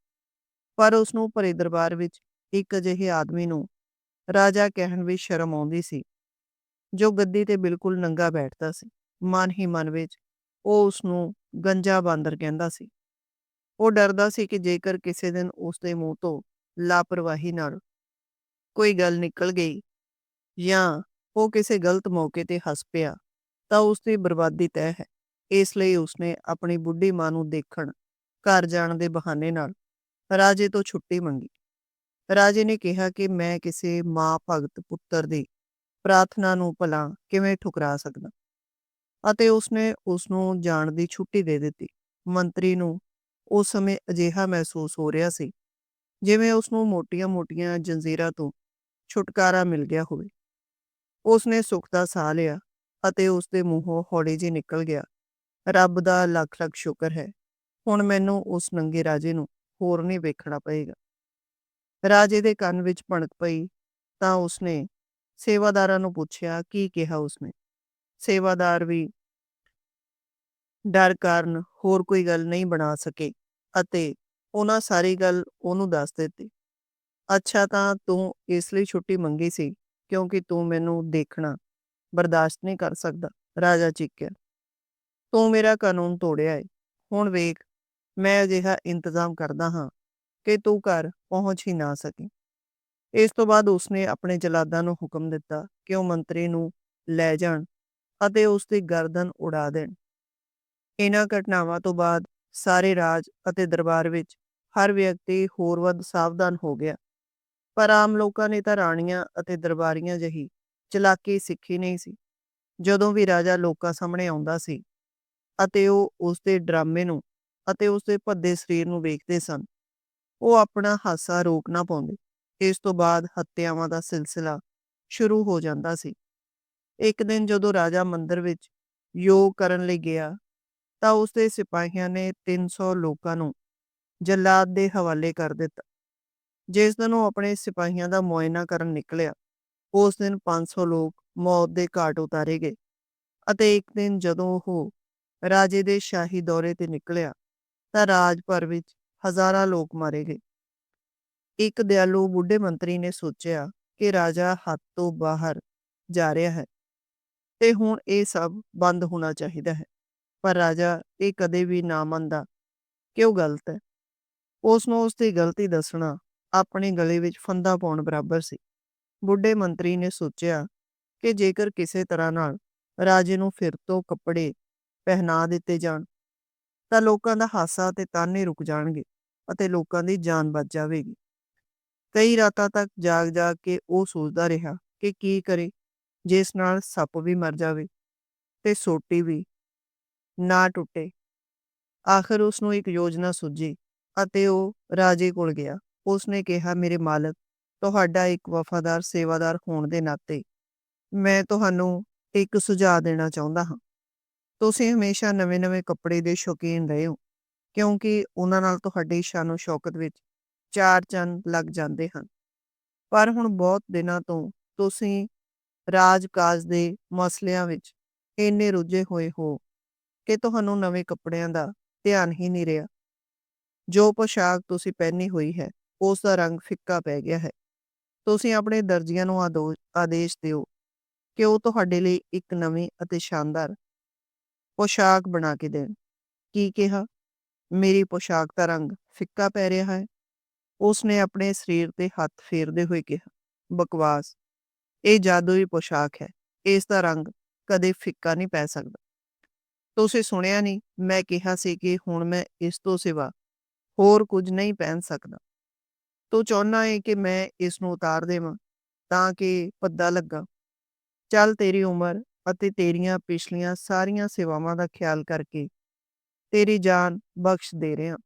A: ਪਰ ਉਸ ਨੂੰ ਭਰੇ ਦਰਬਾਰ ਵਿੱਚ ਇੱਕ ਅਜਿਹੇ ਆਦਮੀ ਨੂੰ ਰਾਜਾ ਕਹਿਣ ਵਿੱਚ ਸ਼ਰਮ ਆਉਂਦੀ ਸੀ, ਜੋ ਗੱਦੀ ਤੇ ਬਿਲਕੁਲ ਨੰਗਾ ਬੈਠਦਾ ਸੀ। ਮਨ ਹੀ ਮਨ ਵਿੱਚ ਉਹ ਉਸ ਨੂੰ ਗੰਜਾ ਬਾਂਦਰ ਕਹਿੰਦਾ ਸੀ। ਉਹ ਡਰਦਾ ਸੀ ਕਿ ਜੇਕਰ ਕਿਸੇ ਦਿਨ ਉਸ ਦੇ ਮੂੰਹ ਤੋਂ ਲਾਪਰਵਾਹੀ ਨਾਲ ਕੋਈ ਗੱਲ ਨਿਕਲ ਗਈ ਜਾਂ ਉਹ ਕਿਸੇ ਗਲਤ ਮੌਕੇ ਤੇ ਹੱਸ ਪਿਆ, ਤਾਂ ਉਸ ਦੀ ਬਰਬਾਦੀ ਤੈਅ ਹੈ। ਇਸ ਲਈ ਉਸਨੇ ਆਪਣੀ ਬੁੱਢੀ ਮਾਂ ਨੂੰ ਦੇਖਣ ਘਰ ਜਾਣ ਦੇ ਬਹਾਨੇ ਨਾਲ ਰਾਜੇ ਤੋਂ ਛੁੱਟੀ ਮੰਗੀ। ਰਾਜੇ ਨੇ ਕਿਹਾ ਕਿ ਮੈਂ ਕਿਸੇ ਮਾਂ, ਭਗਤ, ਪੁੱਤਰ ਦੀ ਪ੍ਰਾਰਥਨਾ ਨੂੰ ਭਲਾ ਕਿਵੇਂ ਠੁਕਰਾ ਸਕਦਾ? ਅਤੇ ਉਸਨੇ ਉਸ ਨੂੰ ਜਾਣ ਦੀ ਛੁੱਟੀ ਦੇ ਦਿੱਤੀ। ਮੰਤਰੀ ਨੂੰ ਉਸ ਸਮੇਂ ਅਜਿਹਾ ਮਹਿਸੂਸ ਹੋ ਰਿਹਾ ਸੀ ਜਿਵੇਂ ਉਸ ਨੂੰ ਮੋਟੀਆਂ-ਮੋਟੀਆਂ ਜੰਜ਼ੀਰਾਂ ਤੋਂ ਛੁਟਕਾਰਾ ਮਿਲ ਗਿਆ ਹੋਵੇ। ਉਸਨੇ ਸੁੱਖ ਦਾ ਸਾਹ ਲਿਆ ਅਤੇ ਉਸ ਦੇ ਮੂੰਹੋਂ ਹੌਲੀ ਜਿਹੀ ਨਿਕਲ ਗਿਆ। ਰੱਬ ਦਾ ਲੱਖ ਲੱਖ ਸ਼ੁਕਰ ਹੈ। ਹੁਣ ਮੈਨੂੰ ਉਸ ਨੰਗੇ ਰਾਜੇ ਨੂੰ ਹੋਰ ਨਹੀਂ ਵੇਖਣਾ ਪਏਗਾ। ਰਾਜੇ ਦੇ ਕੰਨ ਵਿੱਚ ਭਣਕ ਪਈ ਤਾਂ ਉਸਨੇ ਸੇਵਾਦਾਰਾਂ ਨੂੰ ਪੁੱਛਿਆ, ਕੀ ਕਿਹਾ ਉਸਨੇ? ਸੇਵਾਦਾਰ ਵੀ ਡਰ ਕਾਰਨ ਹੋਰ ਕੋਈ ਗੱਲ ਨਹੀਂ ਬਣਾ ਸਕੇ ਅਤੇ ਉਹਨਾਂ ਸਾਰੀ ਗੱਲ ਉਹਨੂੰ ਦੱਸ ਦਿੱਤੀ। ਅੱਛਾ ਤਾਂ ਤੂੰ ਇਸ ਲਈ ਛੁੱਟੀ ਮੰਗੀ ਸੀ ਕਿਉਂਕਿ ਤੂੰ ਮੈਨੂੰ ਦੇਖਣਾ, ਬਰਦਾਸ਼ਤ ਨਹੀਂ ਕਰ ਸਕਦਾ, ਰਾਜਾ ਚੀਕਿਆ। ਤੂੰ ਮੇਰਾ ਕਾਨੂੰਨ ਤੋੜਿਆ ਏ। ਹੁਣ ਵੇਖ, ਮੈਂ ਅਜਿਹਾ ਇੰਤਜ਼ਾਮ ਕਰਦਾ ਹਾਂ ਕਿ ਤੂੰ ਘਰ ਪਹੁੰਚ ਹੀ ਨਾ ਸਕੀ। ਇਸ ਤੋਂ ਬਾਅਦ ਉਸਨੇ ਆਪਣੇ ਜਲਾਦਾਂ ਨੂੰ ਹੁਕਮ ਦਿੱਤਾ ਕਿ ਉਹ ਮੰਤਰੀ ਨੂੰ ਲੈ ਜਾਣ ਅਤੇ ਉਸ ਦੀ ਗਰਦਨ ਉਡਾ ਦੇਣ। ਇਹਨਾਂ ਘਟਨਾਵਾਂ ਤੋਂ ਬਾਅਦ ਸਾਰੇ ਰਾਜ ਅਤੇ ਦਰਬਾਰ ਵਿੱਚ ਹਰ ਵਿਅਕਤੀ ਹੋਰ ਵੱਧ ਸਾਵਧਾਨ ਹੋ ਗਿਆ। ਪਰ ਆਮ ਲੋਕਾਂ ਨੇ ਤਾਂ ਰਾਣੀਆਂ ਅਤੇ ਦਰਬਾਰੀਆਂ ਜਹੀ ਚਲਾਕੀ ਸਿੱਖੀ ਨਹੀਂ ਸੀ। ਜਦੋਂ ਵੀ ਰਾਜਾ ਲੋਕਾਂ ਸਾਹਮਣੇ ਆਉਂਦਾ ਸੀ ਅਤੇ ਉਹ ਉਸ ਦੇ ਡਰਾਮੇ ਨੂੰ ਅਤੇ ਉਸ ਦੇ ਭੱਦੇ ਸਰੀਰ ਨੂੰ ਵੇਖਦੇ ਸਨ ਉਹ ਆਪਣਾ ਹਾਸਾ ਰੋਕ ਨਾ ਪਾਉਂਦੇ। ਇਸ ਤੋਂ ਬਾਅਦ ਹੱਤਿਆਵਾਂ ਦਾ ਸਿਲਸਿਲਾ ਸ਼ੁਰੂ ਹੋ ਜਾਂਦਾ ਸੀ। ਇੱਕ ਦਿਨ ਜਦੋਂ ਰਾਜਾ ਮੰਦਰ ਵਿੱਚ ਯੋਗ ਕਰਨ ਲਈ ਗਿਆ, ਤਾਂ ਉਸ ਦੇ ਸਿਪਾਹੀਆਂ ਨੇ 300 ਲੋਕਾਂ ਨੂੰ ਜਲਾਦ ਦੇ ਹਵਾਲੇ ਕਰ ਦਿੱਤਾ। ਜਿਸ ਦਿਨ ਉਹ ਆਪਣੇ ਸਿਪਾਹੀਆਂ ਦਾ ਮੁਆਇਨਾ ਕਰਨ ਨਿਕਲਿਆ, ਉਸ ਦਿਨ 500 ਲੋਕ ਮੌਤ ਦੇ ਘਾਟ ਉਤਾਰੇ ਗਏ ਅਤੇ ਇੱਕ ਦਿਨ ਜਦੋਂ ਉਹ ਰਾਜੇ ਦੇ ਸ਼ਾਹੀ ਦੌਰੇ ਤੇ ਨਿਕਲਿਆ, ਤਾਂ ਰਾਜ ਭਰ ਵਿੱਚ ਹਜ਼ਾਰਾਂ ਲੋਕ ਮਾਰੇ ਗਏ। ਇੱਕ ਦਿਆਲੂ ਬੁੱਢੇ ਮੰਤਰੀ ਨੇ ਸੋਚਿਆ ਕਿ ਰਾਜਾ ਹੱਥ ਤੋਂ ਬਾਹਰ ਜਾ ਰਿਹਾ ਹੈ ਤੇ ਹੁਣ ਇਹ ਸਭ ਬੰਦ ਹੋਣਾ ਚਾਹੀਦਾ ਹੈ। ਪਰ ਰਾਜਾ ਇਹ ਕਦੇ ਵੀ ਨਾ ਮੰਨਦਾ। ਕਿ ਉਹ ਗਲਤ ਹੈ? ਉਸ ਨੂੰ ਉਸ ਦੀ ਗਲਤੀ ਦੱਸਣਾ ਆਪਣੇ ਗਲੇ ਵਿੱਚ ਫੰਦਾ ਪਾਉਣ ਬਰਾਬਰ ਸੀ। ਬੁੱਢੇ ਮੰਤਰੀ ਨੇ ਸੋਚਿਆ ਕਿ ਜੇਕਰ ਕਿਸੇ ਤਰ੍ਹਾਂ ਨਾਲ ਰਾਜੇ ਨੂੰ ਫਿਰ ਤੋਂ ਕੱਪੜੇ ਪਹਿਨਾ ਦਿੱਤੇ ਜਾਣ ਤਾਂ ਲੋਕਾਂ ਦਾ ਹਾਸਾ ਤੇ ਤਾਨੇ ਰੁਕ ਜਾਣਗੇ। ਅਤੇ ਲੋਕਾਂ ਦੀ ਜਾਨ ਬਚ ਜਾਵੇਗੀ। ਕਈ ਰਾਤਾਂ ਤੱਕ ਜਾਗ ਜਾਗ ਕੇ ਉਹ ਸੋਚਦਾ ਰਿਹਾ ਕਿ ਕੀ ਕਰੇ, ਜਿਸ ਨਾਲ ਸੱਪ ਵੀ ਮਰ ਜਾਵੇ ਤੇ ਸੋਟੀ ਵੀ ਨਾ ਟੁੱਟੇ। ਆਖਰ ਉਸ ਨੂੰ ਇੱਕ ਯੋਜਨਾ ਸੁੱਝੀ ਅਤੇ ਉਹ ਰਾਜੇ ਕੋਲ ਗਿਆ। ਉਸ ਨੇ ਕਿਹਾ, ਮੇਰੇ ਮਾਲਕ, ਤੁਹਾਡਾ ਇੱਕ ਵਫਾਦਾਰ, ਸੇਵਾਦਾਰ ਹੋਣ ਦੇ ਨਾਤੇ ਮੈਂ ਤੁਹਾਨੂੰ ਇੱਕ ਸੁਝਾਅ ਦੇਣਾ ਚਾਹੁੰਦਾ ਹਾਂ। ਤੁਸੀਂ ਹਮੇਸ਼ਾ ਨਵੇਂ-ਨਵੇਂ ਕੱਪੜੇ ਦੇ ਸ਼ੌਕੀਨ ਰਹੇ ਹੋ। ਕਿਉਂਕਿ ਉਹਨਾਂ ਨਾਲ ਤੁਹਾਡੀ ਸ਼ਾਨੋ ਸ਼ੌਕਤ ਵਿੱਚ ਚਾਰ ਚੰਨ ਲੱਗ ਜਾਂਦੇ ਹਨ। ਪਰ ਹੁਣ ਬਹੁਤ ਦਿਨਾਂ ਤੋਂ ਤੁਸੀਂ ਰਾਜਕਾਜ ਦੇ ਮਸਲਿਆਂ ਵਿੱਚ ਇੰਨੇ ਰੁੱਝੇ ਹੋਏ ਹੋ ਕਿ ਤੁਹਾਨੂੰ ਨਵੇਂ ਕੱਪੜਿਆਂ ਦਾ ਧਿਆਨ ਹੀ ਨਹੀਂ ਰਿਹਾ। ਜੋ ਪੋਸ਼ਾਕ ਤੁਸੀਂ ਪਹਿਨੀ ਹੋਈ ਹੈ, ਉਸ ਦਾ ਰੰਗ ਫਿੱਕਾ ਪੈ ਗਿਆ ਹੈ। ਤੁਸੀਂ ਆਪਣੇ ਦਰਜੀਆਂ ਨੂੰ ਆਦੇਸ਼ ਦਿਓ ਕਿ ਉਹ ਤੁਹਾਡੇ ਲਈ ਇੱਕ ਨਵੀਂ ਅਤੇ ਸ਼ਾਨਦਾਰ ਪੋਸ਼ਾਕ ਬਣਾ ਕੇ ਦੇਣ। ਕੀ ਕਿਹਾ? ਮੇਰੀ ਪੋਸ਼ਾਕ ਦਾ ਰੰਗ ਫਿੱਕਾ ਪੈ ਰਿਹਾ ਹੈ। ਉਸ ਨੇ ਆਪਣੇ ਸਰੀਰ ਤੇ ਹੱਥ ਫੇਰਦੇ ਹੋਏ ਕਿਹਾ, ਬਕਵਾਸ, ਇਹ ਜਾਦੂਈ ਪੋਸ਼ਾਕ ਹੈ। ਇਸ ਦਾ ਰੰਗ ਕਦੇ ਫਿੱਕਾ ਨਹੀਂ ਪੈ ਸਕਦਾ। ਤੁਸੀਂ ਸੁਣਿਆ ਨਹੀਂ, ਮੈਂ ਕਿਹਾ ਸੀ ਕਿ ਹੁਣ ਮੈਂ ਇਸ ਤੋਂ ਸਿਵਾ ਹੋਰ ਕੁਝ ਨਹੀਂ ਪਹਿਨ ਸਕਦਾ। ਤੂੰ ਚਾਹੁੰਦਾ ਹੈ ਕਿ ਮੈਂ ਇਸ ਨੂੰ ਉਤਾਰ ਦੇਵਾਂ ਤਾਂ ਕਿ ਪੱਦਾ ਲੱਗਾ। ਚੱਲ ਤੇਰੀ ਉਮਰ ਅਤੇ ਤੇਰੀਆਂ ਪਿਛਲੀਆਂ ਸਾਰੀਆਂ ਸੇਵਾਵਾਂ ਦਾ ਖਿਆਲ ਕਰਕੇ ਤੇਰੀ ਜਾਨ ਬਖਸ਼ ਦੇ ਰਿਹਾ।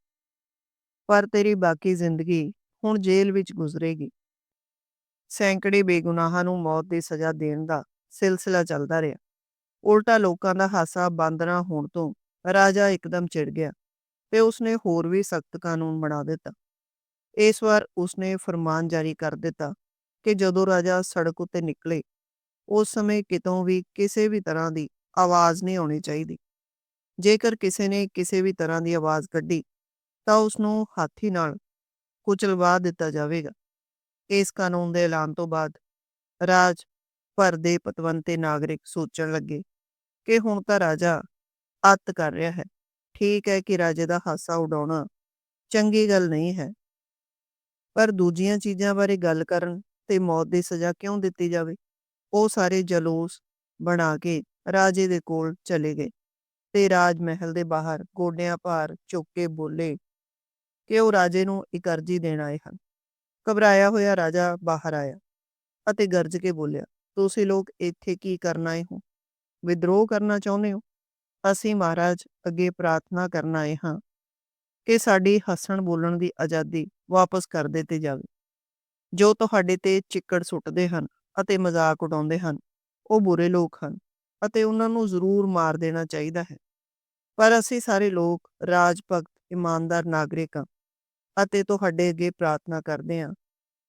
A: ਪਰ ਤੇਰੀ ਬਾਕੀ ਜ਼ਿੰਦਗੀ ਹੁਣ ਜੇਲ੍ਹ ਵਿੱਚ ਗੁਜ਼ਰੇਗੀ। ਸੈਂਕੜੇ ਬੇਗੁਨਾਹਾਂ ਨੂੰ ਮੌਤ ਦੀ ਸਜ਼ਾ ਦੇਣ ਦਾ ਸਿਲਸਿਲਾ ਚੱਲਦਾ ਰਿਹਾ। ਉਲਟਾ ਲੋਕਾਂ ਦਾ ਹਾਸਾ ਬੰਦ ਨਾ ਹੋਣ ਤੋਂ ਰਾਜਾ ਇੱਕਦਮ ਚਿੜ ਗਿਆ ਤੇ ਉਸਨੇ ਹੋਰ ਵੀ ਸਖਤ ਕਾਨੂੰਨ ਬਣਾ ਦਿੱਤਾ। ਇਸ ਵਾਰ ਉਸਨੇ ਫਰਮਾਨ ਜਾਰੀ ਕਰ ਦਿੱਤਾ ਕਿ ਜਦੋਂ ਰਾਜਾ ਸੜਕ ਉੱਤੇ ਨਿਕਲੇ, ਉਸ ਸਮੇਂ ਕਿਤੋਂ ਵੀ ਕਿਸੇ ਵੀ ਤਰ੍ਹਾਂ ਦੀ ਆਵਾਜ਼ ਨਹੀਂ ਆਉਣੀ ਚਾਹੀਦੀ। ਜੇਕਰ ਕਿਸੇ ਨੇ ਕਿਸੇ ਵੀ ਤਰ੍ਹਾਂ ਦੀ ਆਵਾਜ਼ ਕੱਢੀ, ਤਾਂ ਉਸ ਨੂੰ ਹਾਥੀ ਨਾਲ ਕੁਚਲਵਾ ਦਿੱਤਾ ਜਾਵੇਗਾ। ਇਸ ਕਾਨੂੰਨ ਦੇ ਐਲਾਨ ਤੋਂ ਬਾਅਦ ਰਾਜ ਭਰ ਦੇ ਪਤਵੰਤੇ ਨਾਗਰਿਕ ਸੋਚਣ ਲੱਗੇ ਕਿ ਹੁਣ ਤਾਂ ਰਾਜਾ ਅੱਤ ਕਰ ਰਿਹਾ ਹੈ। ਠੀਕ ਹੈ ਕਿ ਰਾਜੇ ਦਾ ਹਾਸਾ ਉਡਾਉਣਾ ਚੰਗੀ ਗੱਲ ਨਹੀਂ ਹੈ। ਪਰ ਦੂਜੀਆਂ ਚੀਜ਼ਾਂ ਬਾਰੇ ਗੱਲ ਕਰਨ ਤੇ ਮੌਤ ਦੀ ਸਜ਼ਾ ਕਿਉਂ ਦਿੱਤੀ ਜਾਵੇ? ਉਹ ਸਾਰੇ ਜਲੂਸ ਬਣਾ ਕੇ ਰਾਜੇ ਦੇ ਕੋਲ ਚਲੇ ਗਏ। ਤੇ ਰਾਜ ਮਹਿਲ ਦੇ ਬਾਹਰ ਗੋਡਿਆਂ ਭਾਰ ਚੁੱਕ ਕੇ ਬੋਲੇ ਕਿ ਉਹ ਰਾਜੇ ਨੂੰ ਇੱਕ ਅਰਜੀ ਦੇਣ ਆਏ ਹਨ। ਘਬਰਾਇਆ ਹੋਇਆ ਰਾਜਾ ਬਾਹਰ ਆਇਆ ਅਤੇ ਗਰਜ ਕੇ ਬੋਲਿਆ, ਤੁਸੀਂ ਲੋਕ ਇੱਥੇ ਕੀ ਕਰਨ ਆਏ ਹੋ? ਵਿਦਰੋਹ ਕਰਨਾ ਚਾਹੁੰਦੇ ਹੋ? ਅਸੀਂ ਮਹਾਰਾਜ ਅੱਗੇ ਪ੍ਰਾਰਥਨਾ ਕਰਨ ਆਏ ਹਾਂ ਕਿ ਸਾਡੀ ਹੱਸਣ ਬੋਲਣ ਦੀ ਆਜ਼ਾਦੀ ਵਾਪਸ ਕਰ ਦਿੱਤੀ ਜਾਵੇ। ਜੋ ਤੁਹਾਡੇ ਤੇ ਚਿੱਕੜ ਸੁੱਟਦੇ ਹਨ ਅਤੇ ਮਜ਼ਾਕ ਉਡਾਉਂਦੇ ਹਨ, ਉਹ ਬੁਰੇ ਲੋਕ ਹਨ। ਅਤੇ ਉਹਨਾਂ ਨੂੰ ਜ਼ਰੂਰ ਮਾਰ ਦੇਣਾ ਚਾਹੀਦਾ ਹੈ। ਪਰ ਅਸੀਂ ਸਾਰੇ ਲੋਕ ਰਾਜ ਭਗਤ ਇਮਾਨਦਾਰ ਨਾਗਰਿਕ ਹਾਂ ਅਤੇ ਤੁਹਾਡੇ ਅੱਗੇ ਪ੍ਰਾਰਥਨਾ ਕਰਦੇ ਹਾਂ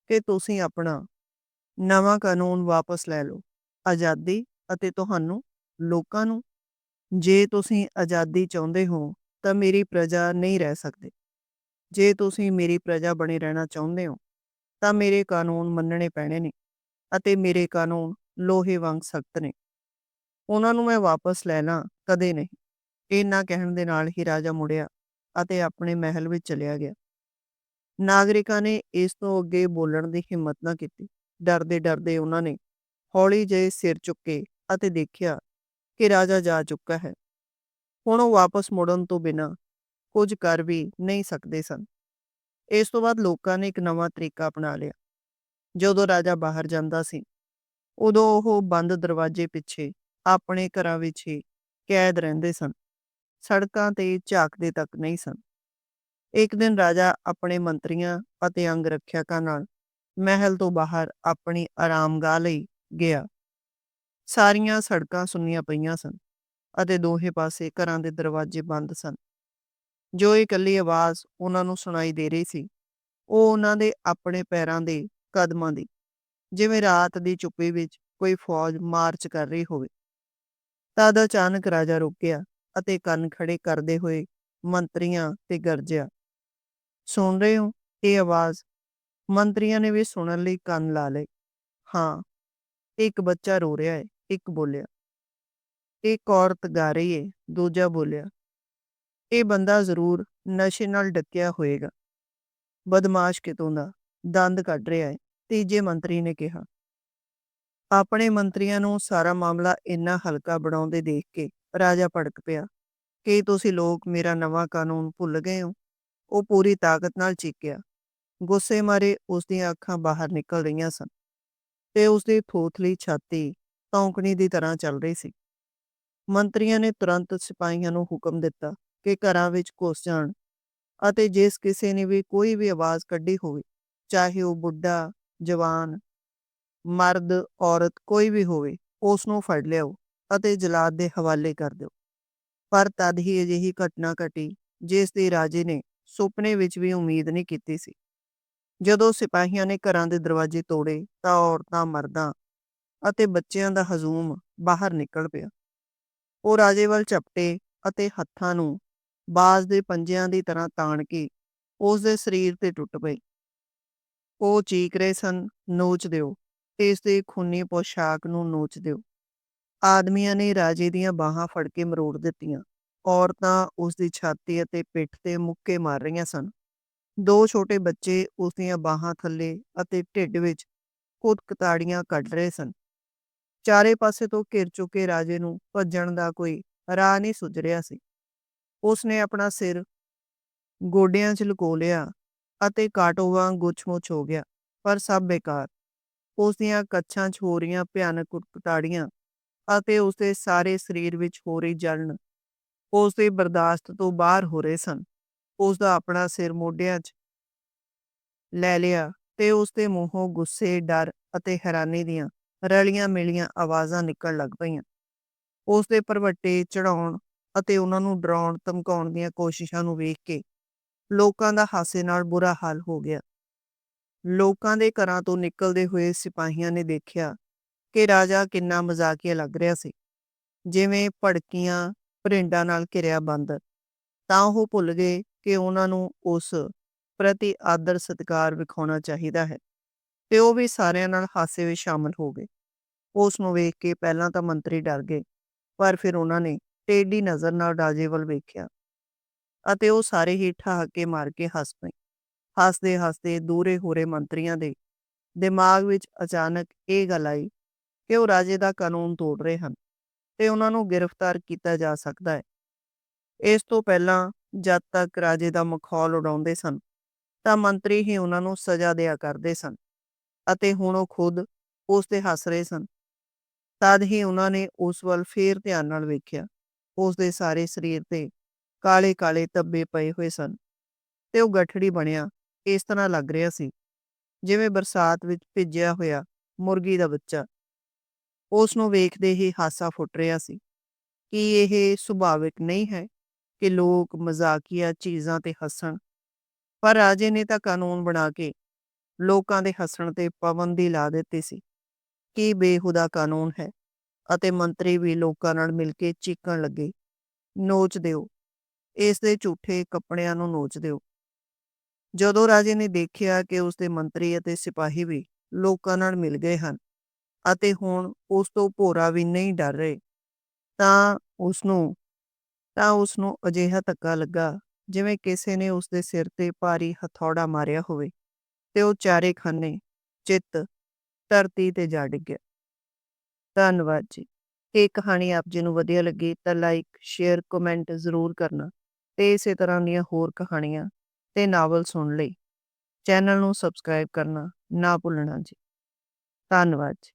A: ਕਿ ਤੁਸੀਂ ਆਪਣਾ ਨਵਾਂ ਕਾਨੂੰਨ ਵਾਪਸ ਲੈ ਲਓ, ਆਜ਼ਾਦੀ ਅਤੇ ਤੁਹਾਨੂੰ ਲੋਕਾਂ ਨੂੰ, ਜੇ ਤੁਸੀਂ ਆਜ਼ਾਦੀ ਚਾਹੁੰਦੇ ਹੋ ਤਾਂ ਮੇਰੀ ਪ੍ਰਜਾ ਨਹੀਂ ਰਹਿ ਸਕਦੇ। ਜੇ ਤੁਸੀਂ ਮੇਰੀ ਪ੍ਰਜਾ ਬਣੇ ਰਹਿਣਾ ਚਾਹੁੰਦੇ ਹੋ ਤਾਂ ਮੇਰੇ ਕਾਨੂੰਨ ਮੰਨਣੇ ਪੈਣੇ ਨੇ ਅਤੇ ਮੇਰੇ ਕਾਨੂੰਨ ਲੋਹੇ ਵਾਂਗ ਸਖਤ ਨੇ। ਉਹਨਾਂ ਨੂੰ ਮੈਂ ਵਾਪਸ ਲੈਣਾ ਕਦੇ ਨਹੀਂ। ਇੰਨਾ ਕਹਿਣ ਦੇ ਨਾਲ ਹੀ ਰਾਜਾ ਮੁੜਿਆ ਅਤੇ ਆਪਣੇ ਮਹਿਲ ਵਿੱਚ ਚਲਿਆ ਗਿਆ। ਨਾਗਰਿਕਾਂ ਨੇ ਇਸ ਤੋਂ ਅੱਗੇ ਬੋਲਣ ਦੀ ਹਿੰਮਤ ਨਾ ਕੀਤੀ। ਡਰਦੇ ਡਰਦੇ ਉਹਨਾਂ ਨੇ ਹੌਲੀ ਜਿਹੇ ਸਿਰ ਚੁੱਕੇ ਅਤੇ ਦੇਖਿਆ ਕਿ ਰਾਜਾ ਜਾ ਚੁੱਕਾ ਹੈ। ਹੁਣ ਉਹ ਵਾਪਸ ਮੁੜਨ ਤੋਂ ਬਿਨਾਂ ਕੁਝ ਕਰ ਵੀ ਨਹੀਂ ਸਕਦੇ ਸਨ। ਇਸ ਤੋਂ ਬਾਅਦ ਲੋਕਾਂ ਨੇ ਇੱਕ ਨਵਾਂ ਤਰੀਕਾ ਅਪਣਾ ਲਿਆ। ਜਦੋਂ ਰਾਜਾ ਬਾਹਰ ਜਾਂਦਾ ਸੀ, ਉਦੋਂ ਉਹ ਬੰਦ ਦਰਵਾਜ਼ੇ ਪਿੱਛੇ ਆਪਣੇ ਘਰਾਂ ਵਿੱਚ ਹੀ ਕੈਦ ਰਹਿੰਦੇ ਸਨ। ਸੜਕਾਂ ਤੇ ਝਾਕਦੇ ਤੱਕ ਨਹੀਂ ਸਨ। ਇੱਕ ਦਿਨ ਰਾਜਾ ਆਪਣੇ ਮੰਤਰੀਆਂ ਅਤੇ ਅੰਗ ਰੱਖਿਆਕਾਂ ਨਾਲ ਮਹਿਲ ਤੋਂ ਬਾਹਰ ਆਪਣੀ ਆਰਾਮਗਾਹ ਲਈ ਗਿਆ। ਸਾਰੀਆਂ ਸੜਕਾਂ ਸੁੰਨੀਆਂ ਪਈਆਂ ਸਨ ਅਤੇ ਦੋਹੇ ਪਾਸੇ ਘਰਾਂ ਦੇ ਦਰਵਾਜ਼ੇ ਬੰਦ ਸਨ। ਜੋ ਇਕੱਲੀ ਆਵਾਜ਼ ਉਹਨਾਂ ਨੂੰ ਸੁਣਾਈ ਦੇ ਰਹੀ ਸੀ, ਉਹ ਉਹਨਾਂ ਦੇ ਆਪਣੇ ਪੈਰਾਂ ਦੇ ਕਦਮਾਂ ਦੀ, ਜਿਵੇਂ ਰਾਤ ਦੀ ਚੁੱਪੀ ਵਿੱਚ ਕੋਈ ਫੌਜ ਮਾਰਚ ਕਰ ਰਹੀ ਹੋਵੇ। ਤਦ ਅਚਾਨਕ ਰਾਜਾ ਰੁਕ ਅਤੇ ਕੰਨ ਖੜੇ ਕਰਦੇ ਹੋਏ ਮੰਤਰੀਆਂ ਤੇ ਗਰਜਿਆ। ਸੁਣ ਰਹੇ ਹੋ, ਇਹ ਆਵਾਜ਼? ਮੰਤਰੀਆਂ ਨੇ ਵੀ ਸੁਣਨ ਲਈ ਕੰਨ ਲਾ ਲਏ। ਹਾਂ, ਇੱਕ ਬੱਚਾ ਰੋ ਰਿਹਾ ਹੈ ਇੱਕ ਬੋਲਿਆ। ਇੱਕ ਔਰਤ ਗਾ ਰਹੀ ਹੈ ਦੂਜਾ ਬੋਲਿਆ। ਇਹ ਬੰਦਾ ਜ਼ਰੂਰ ਨਸ਼ੇ ਨਾਲ ਡੱਕਿਆ ਹੋਏਗਾ। ਬਦਮਾਸ਼ ਕਿਤੋਂ ਦਾ? ਦੰਦ ਕੱਢ ਰਿਹਾ ਹੈ ਤੀਜੇ ਮੰਤਰੀ ਨੇ ਕਿਹਾ। ਆਪਣੇ ਮੰਤਰੀਆਂ ਨੂੰ ਸਾਰਾ ਮਾਮਲਾ ਇੰਨਾ ਹਲਕਾ ਬਣਾਉਂਦੇ ਦੇਖ ਕੇ ਰਾਜਾ ਭੜਕ ਪਿਆ, ਕਿ ਤੁਸੀਂ ਲੋਕ ਮੇਰਾ ਨਵਾਂ ਕਾਨੂੰਨ ਭੁੱਲ ਗਏ ਹੋ? ਉਹ ਪੂਰੀ ਤਾਕਤ ਨਾਲ ਚੀਕਿਆ। ਗੁੱਸੇ ਮਾਰੇ ਉਸ ਦੀਆਂ ਅੱਖਾਂ ਬਾਹਰ ਨਿਕਲ ਰਹੀਆਂ ਸਨ ਤੇ ਉਸ ਦੀ ਥੋਥਲੀ ਛਾਤੀ ਤੌਂਕਣੀ ਦੀ ਤਰ੍ਹਾਂ ਚੱਲ ਰਹੀ ਸੀ। ਮੰਤਰੀਆਂ ਨੇ ਤੁਰੰਤ ਸਿਪਾਹੀਆਂ ਨੂੰ ਹੁਕਮ ਦਿੱਤਾ ਕਿ ਘਰਾਂ ਵਿੱਚ ਘੁਸ ਜਾਣ ਅਤੇ ਜਿਸ ਕਿਸੇ ਨੇ ਵੀ ਕੋਈ ਵੀ ਆਵਾਜ਼ ਕੱਢੀ ਹੋਵੇ, ਚਾਹੇ ਉਹ ਬੁੱਢਾ, ਜਵਾਨ ਮਰਦ, ਔਰਤ ਕੋਈ ਵੀ ਹੋਵੇ ਉਸ ਨੂੰ ਫੜ ਲਿਆਓ ਅਤੇ ਜਲਾਦ ਦੇ ਹਵਾਲੇ ਕਰ ਦਿਓ। ਪਰ ਤਦ ਹੀ ਅਜਿਹੀ ਘਟਨਾ ਘਟੀ, ਜਿਸ ਦੀ ਰਾਜੇ ਨੇ ਸੁਪਨੇ ਵਿੱਚ ਵੀ ਉਮੀਦ ਨਹੀਂ ਕੀਤੀ ਸੀ। ਜਦੋਂ ਸਿਪਾਹੀਆਂ ਨੇ ਘਰਾਂ ਦੇ ਦਰਵਾਜ਼ੇ ਤੋੜੇ, ਤਾਂ ਔਰਤਾਂ, ਮਰਦਾਂ ਅਤੇ ਬੱਚਿਆਂ ਦਾ ਹਜੂਮ ਬਾਹਰ ਨਿਕਲ ਪਿਆ। ਉਹ ਰਾਜੇ ਵੱਲ ਝਪਟੇ ਅਤੇ ਹੱਥਾਂ ਨੂੰ ਬਾਜ਼ ਦੇ ਪੰਜਿਆਂ ਦੀ ਤਰ੍ਹਾਂ ਤਾਣ ਕੇ ਉਸ ਦੇ ਸਰੀਰ ਤੇ ਟੁੱਟ ਪਏ। ਉਹ ਚੀਕ ਰਹੇ ਸਨ, ਨੋਚ ਦਿਓ ਇਸ ਦੇ ਖੂਨੀ ਪੋਸ਼ਾਕ ਨੂੰ ਨੋਚ ਦਿਓ। ਆਦਮੀਆਂ ਨੇ ਰਾਜੇ ਦੀਆਂ ਬਾਹਾਂ ਫੜ ਕੇ ਮਰੋੜ ਦਿੱਤੀਆਂ, ਔਰਤਾਂ ਉਸ ਦੀ ਛਾਤੀ ਅਤੇ ਪਿੱਠ ਤੇ ਮੁੱਕੇ ਮਾਰ ਰਹੀਆਂ ਸਨ। ਦੋ ਛੋਟੇ ਬੱਚੇ ਉਸ ਦੀਆਂ ਬਾਹਾਂ ਥੱਲੇ ਅਤੇ ਢਿੱਡ ਵਿੱਚ ਕੁੱਤ-ਕਤਾੜੀਆਂ ਕੱਢ ਰਹੇ ਸਨ। ਚਾਰੇ ਪਾਸੇ ਤੋਂ ਘਿਰ ਚੁੱਕੇ ਰਾਜੇ ਨੂੰ ਭੱਜਣ ਦਾ ਕੋਈ ਰਾਹ ਨਹੀਂ ਸੁੱਝ ਰਿਹਾ ਸੀ। ਉਸ ਨੇ ਆਪਣਾ ਸਿਰ ਗੋਡਿਆਂ 'ਚ ਲੁਕੋ ਲਿਆ ਅਤੇ ਕਾਟੋ ਵਾਂਗ ਗੁੱਛ-ਮੁੱਛ ਹੋ ਗਿਆ, ਪਰ ਸਭ ਬੇਕਾਰ। ਉਸ ਦੀਆਂ ਕੱਛਾਂ 'ਚ ਹੋ ਰਹੀਆਂ ਭਿਆਨਕ ਕੁੱਟ-ਕਤਾੜੀਆਂ ਅਤੇ ਉਸ ਦੇ ਸਾਰੇ ਸਰੀਰ ਵਿੱਚ ਹੋ ਰਹੀ ਜਲਨ, ਉਸ ਦੇ ਬਰਦਾਸ਼ਤ ਤੋਂ ਬਾਹਰ ਹੋ ਰਹੇ ਸਨ। ਉਸ ਦਾ ਆਪਣਾ ਸਿਰ ਮੋਢਿਆਂ 'ਚ ਲੈ ਲਿਆ ਤੇ ਉਸ ਦੇ ਮੂੰਹੋਂ ਗੁੱਸੇ, ਡਰ ਅਤੇ ਹੈਰਾਨੀ ਦੀਆਂ ਰਲੀਆਂ ਮਿਲੀਆਂ ਆਵਾਜ਼ਾਂ ਨਿਕਲਣ ਲੱਗ ਪਈਆਂ। ਉਸ ਦੇ ਪਰਵੱਟੇ ਚੜਾਉਣ ਅਤੇ ਉਹਨਾਂ ਨੂੰ ਡਰਾਉਣ, ਧਮਕਾਉਣ ਦੀਆਂ ਕੋਸ਼ਿਸ਼ਾਂ ਨੂੰ ਵੇਖ ਕੇ ਲੋਕਾਂ ਦਾ ਹਾਸੇ ਨਾਲ ਬੁਰਾ ਹਾਲ ਹੋ ਗਿਆ। ਲੋਕਾਂ ਦੇ ਘਰਾਂ ਤੋਂ ਨਿਕਲਦੇ ਹੋਏ ਸਿਪਾਹੀਆਂ ਨੇ ਦੇਖਿਆ ਕਿ ਰਾਜਾ ਕਿੰਨਾ ਮਜ਼ਾਕੀਆ ਲੱਗ ਰਿਹਾ ਸੀ। ਜਿਵੇਂ ਭੜਕੀਆਂ ਭਰਿੰਡਾਂ ਨਾਲ ਘਿਰਿਆ ਬੰਦ। ਤਾਂ ਉਹ ਭੁੱਲ ਗਏ ਕਿ ਉਹਨਾਂ ਨੂੰ ਉਸ ਪ੍ਰਤੀ ਆਦਰ ਸਤਿਕਾਰ ਵਿਖਾਉਣਾ ਚਾਹੀਦਾ ਹੈ ਤੇ ਉਹ ਵੀ ਸਾਰਿਆਂ ਨਾਲ ਹਾਸੇ ਵਿੱਚ ਸ਼ਾਮਲ ਹੋ ਗਏ। ਉਸ ਨੂੰ ਵੇਖ ਕੇ ਪਹਿਲਾਂ ਤਾਂ ਮੰਤਰੀ ਡਰ ਗਏ, ਪਰ ਫਿਰ ਉਹਨਾਂ ਨੇ ਟੇਢੀ ਨਜ਼ਰ ਨਾਲ ਰਾਜੇ ਵੱਲ ਵੇਖਿਆ ਅਤੇ ਉਹ ਸਾਰੇ ਹੀ ਠਹਾਕੇ ਮਾਰ ਕੇ ਹੱਸ ਪਏ। ਹੱਸਦੇ ਹੱਸਦੇ ਦੂਰੇ ਹੋਰੇ ਮੰਤਰੀਆਂ ਦੇ ਦਿਮਾਗ ਵਿੱਚ ਅਚਾਨਕ ਇਹ ਗੱਲ ਆਈ ਕਿ ਉਹ ਰਾਜੇ ਦਾ ਕਾਨੂੰਨ ਤੋੜ ਰਹੇ ਹਨ ਤੇ ਉਹਨਾਂ ਨੂੰ ਗ੍ਰਿਫਤਾਰ ਕੀਤਾ ਜਾ ਸਕਦਾ ਹੈ। ਇਸ ਤੋਂ ਪਹਿਲਾਂ ਜਦ ਤੱਕ ਰਾਜੇ ਦਾ ਮਖੌਲ ਉਡਾਉਂਦੇ ਸਨ, ਤਾਂ ਮੰਤਰੀ ਹੀ ਉਹਨਾਂ ਨੂੰ ਸਜ਼ਾ ਦਿਆ ਕਰਦੇ ਸਨ ਅਤੇ ਹੁਣ ਉਹ ਖੁਦ ਉਸ ਤੇ ਹੱਸ ਰਹੇ ਸਨ। ਤਦ ਹੀ ਉਹਨਾਂ ਨੇ ਉਸ ਵੱਲ ਫੇਰ ਧਿਆਨ ਨਾਲ ਵੇਖਿਆ, ਉਸ ਦੇ ਸਾਰੇ ਸਰੀਰ ਤੇ ਕਾਲੇ ਕਾਲੇ ਧੱਬੇ ਪਏ ਹੋਏ ਸਨ ਤੇ ਉਹ ਗਠੜੀ ਬਣਿਆ ਇਸ ਤਰ੍ਹਾਂ ਲੱਗ ਰਿਹਾ ਸੀ, ਜਿਵੇਂ ਬਰਸਾਤ ਵਿੱਚ ਭਿੱਜਿਆ ਹੋਇਆ ਮੁਰਗੀ ਦਾ ਬੱਚਾ। ਉਸ ਨੂੰ ਵੇਖਦੇ ਹੀ ਹਾਸਾ ਫੁੱਟ ਰਿਹਾ ਸੀ ਕਿ ਇਹ ਸੁਭਾਵਿਕ ਨਹੀਂ ਹੈ ਕਿ ਲੋਕ ਮਜ਼ਾਕੀਆ ਚੀਜ਼ਾਂ ਤੇ ਹੱਸਣ। ਪਰ ਰਾਜੇ ਨੇ ਤਾਂ ਕਾਨੂੰਨ ਬਣਾ ਕੇ ਲੋਕਾਂ ਦੇ ਹੱਸਣ ਤੇ ਪਾਬੰਦੀ ਲਾ ਦਿੱਤੀ ਸੀ ਕਿ ਬੇਹੁਦਾ ਕਾਨੂੰਨ ਹੈ ਅਤੇ ਮੰਤਰੀ ਵੀ ਲੋਕਾਂ ਨਾਲ ਮਿਲ ਕੇ ਚੀਕਣ ਲੱਗੇ। ਨੋਚ ਦਿਓ। ਇਸ ਦੇ ਝੂਠੇ ਕੱਪੜਿਆਂ ਨੂੰ ਨੋਚ ਦਿਓ। ਜਦੋਂ ਰਾਜੇ ਨੇ ਦੇਖਿਆ ਕਿ ਉਸ ਦੇ ਮੰਤਰੀ ਅਤੇ ਸਿਪਾਹੀ ਵੀ ਲੋਕਾਂ ਨਾਲ ਮਿਲ ਗਏ ਹਨ ਅਤੇ ਹੁਣ ਉਸ ਤੋਂ ਭੋਰਾ ਵੀ ਨਹੀਂ ਡਰ ਰਹੇ, ਤਾਂ ਉਸ ਨੂੰ ਤਾਂ ਉਸ ਨੂੰ ਅਜਿਹਾ ਧੱਕਾ ਲੱਗਾ ਜਿਵੇਂ ਕਿਸੇ ਨੇ ਉਸ ਦੇ ਸਿਰ ਤੇ ਭਾਰੀ ਹਥੌੜਾ ਮਾਰਿਆ ਹੋਵੇ ਤੇ ਉਹ ਚਾਰੇ ਖਾਨੇ ਚਿੱਤ ਧਰਤੀ ਤੇ ਜਾ ਡਿੱਗਿਆ। ਧੰਨਵਾਦ ਜੀ। ਇਹ ਕਹਾਣੀ ਆਪ ਜੀ ਨੂੰ ਵਧੀਆ ਲੱਗੀ ਤਾਂ ਲਾਈਕ ਸ਼ੇਅਰ ਕਮੈਂਟ ਜ਼ਰੂਰ ਕਰਨਾ ਤੇ ਇਸੇ ਤਰ੍ਹਾਂ ਦੀਆਂ ਹੋਰ ਕਹਾਣੀਆਂ ਤੇ ਨਾਵਲ ਸੁਣ ਲਈ। ਚੈਨਲ ਨੂੰ ਸਬਸਕ੍ਰਾਈਬ ਕਰਨਾ ਨਾ ਭੁੱਲਣਾ ਜੀ। ਧੰਨਵਾਦ ਜੀ।